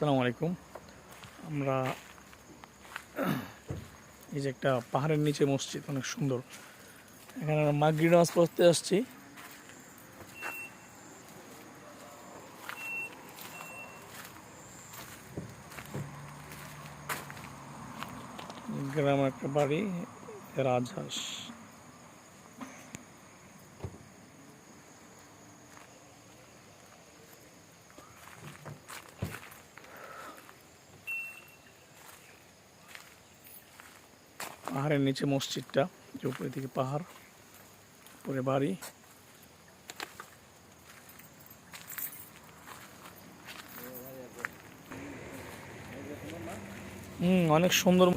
আসসালামু আলাইকুম। আমরা এই যে একটা পাহাড়ের নিচে মসজিদ, অনেক সুন্দর। এখানে আমরা মাগরিব নামাজ পড়তে আসছি। গ্রামের একটা বাড়ি, রাজহাঁস। পাহাড়ের নিচে মসজিদটা যে উপরে দিকে পাহাড় উপরে বাড়ি। হুম অনেক সুন্দর